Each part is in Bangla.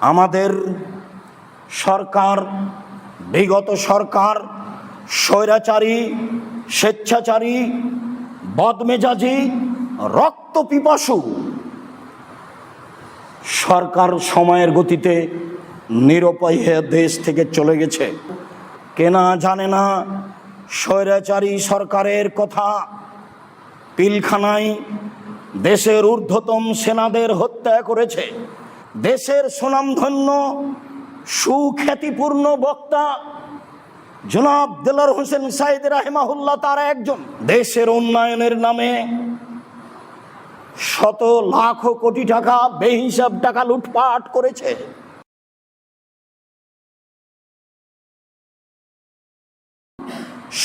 আমাদের সরকার, বিগত সরকার, স্বৈরাচারী, স্বেচ্ছাচারী, বদমেজাজি রক্ত পিপাসু সরকার সময়ের গতিতে নিরুপায় দেশ থেকে চলে গেছে। কেনা জানে না স্বৈরাচারী সরকারের কথা। পিলখানায় দেশের ঊর্ধ্বতম সেনাদের হত্যা করেছে। দেশের সুনামধন্য, সুখ্যাতিপূর্ণ বক্তা জনাব দেলার হোসেন সাইদ রাহেমাহুল্লাহ তার একজন। দেশের উন্নয়নের নামে শত লাখ কোটি টাকা বেহিসাব টাকা লুটপাট করেছে।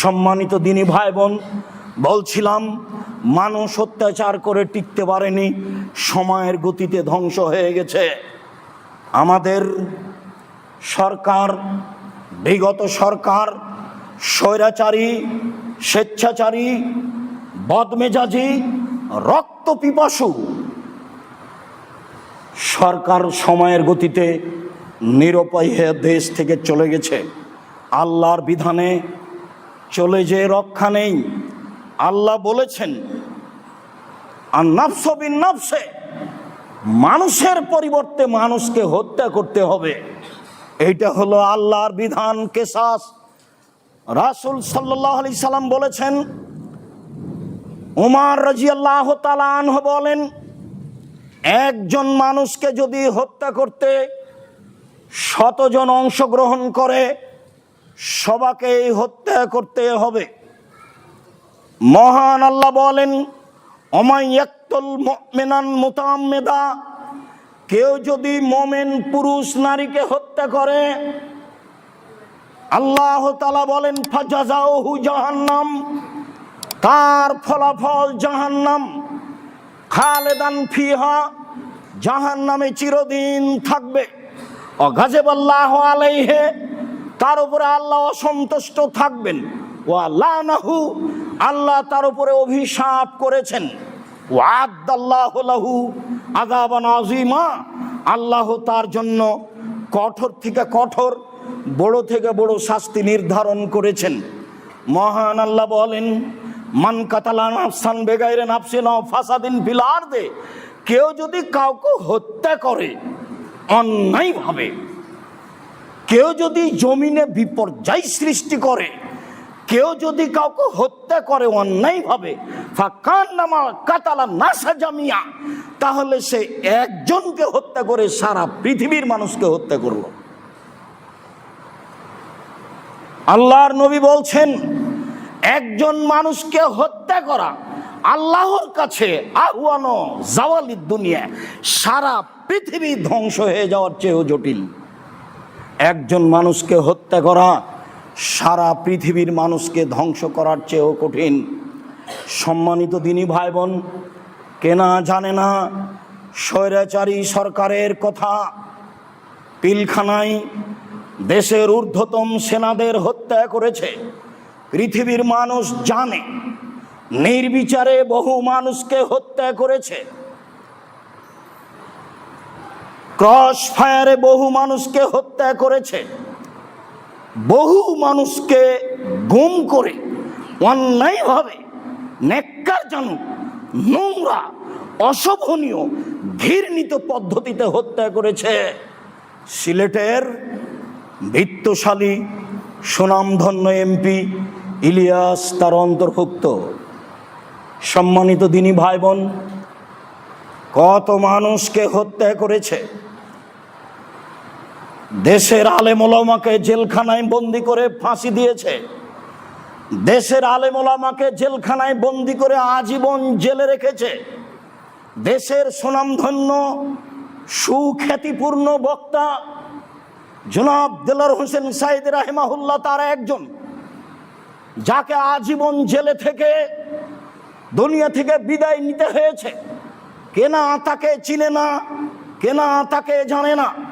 সম্মানিত দিনী ভাই বোন, বলছিলাম মানুষ অত্যাচার করে টিকতে পারেনি, সময়ের গতিতে ধ্বংস হয়ে গেছে। আমাদের সরকার, বিগত সরকার, স্বৈরাচারী, স্বেচ্ছাচারী, বদমেজাজি, রক্ত পিপাসু, সরকার সময়ের গতিতে নিরুপায় দেশ থেকে চলে গেছে। আল্লাহর বিধানে চলে যে রক্ষা নেই। আল্লাহ বলেছেন আর নাফসবিন নাফসে মানুষের পরিবর্তে মানুষকে হত্যা করতে হবে। এইটা হলো আল্লাহর বিধান কেসাস। রাসুল সাল্লাহ আলি সাল্লাম বলেছেন, উমার রাজিয়াল্লাহ তালাহ বলেন, একজন মানুষকে যদি হত্যা করতে শতজন অংশগ্রহণ করে, সবাকেই হত্যা করতে হবে। মহান আল্লাহ বলেন অমাইয়াক্তুল মেনান মোতামেদা কেউ যদি মোমেন পুরুষ নারীকে হত্যা করে, আল্লাহ তালা বলেন ফাজাজাহু জাহান্নাম তার ফলাফল জাহান্নাম। খালেদান ফিহা, জাহান্নামে চিরদিন থাকবে। অগাজেব আল্লাহ আলাইহে, তার উপরে আল্লাহ অসন্তুষ্ট থাকবেন। ও আল্লাহ নাহু আল্লাহ তার উপরে অভিশাপ করেছেন। আদাবান আল্লাহ তার জন্য কঠোর থেকে কঠোর, বড় থেকে বড় শাস্তি নির্ধারণ করেছেন। মহান আল্লাহ বলেন, মান কাতালা নাফসান বেগাইরে নাফসিন ফাসাদিন বিলার দে কেউ যদি কাউকে হত্যা করে, অন্যায়ভাবে, কেউ যদি জমিনে বিপর্যয় সৃষ্টি করে কেউ যদি কাউকে হত্যা করে অন্যায়ভাবে কাতালা নাসা জামিয়া, তাহলে সে একজনকে হত্যা করে, সারা পৃথিবীর মানুষকে হত্যা করল। আল্লাহর নবী বলছেন, একজন মানুষকে হত্যা করা আল্লাহর কাছে আহুয়ানো জাওয়ালিদ দুনিয়া, সারা পৃথিবী ধ্বংস হয়ে যাওয়ার চেয়েও জটিল। একজন মানুষকে হত্যা করা সারা পৃথিবীর মানুষকে ধ্বংস করার চেয়েও কঠিন। সম্মানিত দিনী ভাই বোন কেনা জানে না, স্বৈরাচারী সরকারের কথা, পিলখানায় দেশের ঊর্ধ্বতম সেনাদের হত্যা করেছে। পৃথিবীর মানুষ জানে, নির্বিচারে বহু মানুষকে হত্যা করেছে। ক্রস ফায়ারে বহু মানুষকে হত্যা করেছে। বহু মানুষকে গুম করে, অন্যায়ভাবে নেককারজনক নোংরা, অশোভনীয়, ঘৃণিত পদ্ধতিতে হত্যা করেছে। সিলেটের বৃত্তশালী, সুনামধন্য এমপি ইলিয়াস তার অন্তর্ভুক্ত। সম্মানিত দিনী ভাই বোন, কত মানুষকে হত্যা করেছে? দেশের আলেমোলামাকে জেলখানায় বন্দি করে ফাঁসি দিয়েছে। দেশের আলেমোলামাকে জেলখানায় বন্দি করে আজীবন জেলে রেখেছে। দেশের সুনামধন্য, সুখ্যাতিপূর্ণ বক্তা জনাব দেলার হোসেন সাইদ রাহেমাহুল্লাহ তার একজন, যাকে আজীবন জেলে থেকে দুনিয়া থেকে বিদায় নিতে হয়েছে। কেনা তাকে চিনে না, কেনা তাকে জানে না।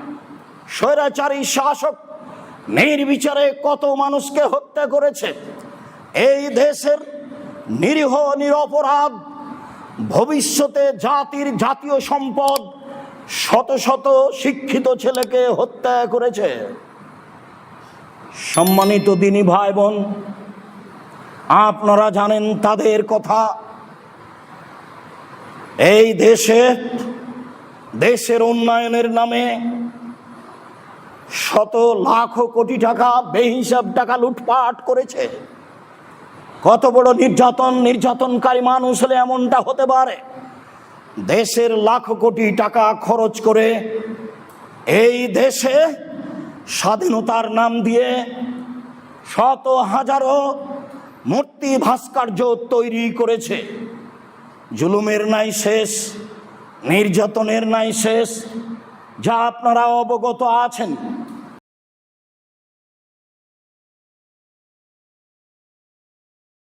স্বৈরাচারী শাসক নির্বিচারে কত মানুষকে হত্যা করেছে? এই দেশের নিরীহ, নিরপরাধ, ভবিষ্যতে জাতির জাতীয় সম্পদ শত শত শিক্ষিত ছেলেকে হত্যা করেছে। সম্মানিত দিনী ভাই বোন আপনারা জানেন তাদের কথা। এই দেশে, দেশের উন্নয়নের নামে শত লাখ কোটি টাকা বেহিসাব টাকা লুটপাট করেছে। কত বড় নির্যাতন, নির্যাতনকারী মানুষ হলে এমনটা হতে পারে? দেশের লাখ কোটি টাকা খরচ করে এই দেশে স্বাধীনতার নাম দিয়ে শত হাজারো মূর্তি ভাস্কর্য তৈরি করেছে। জুলুমের নাই শেষ, নির্যাতনের নাই শেষ যা আপনারা অবগত আছেন।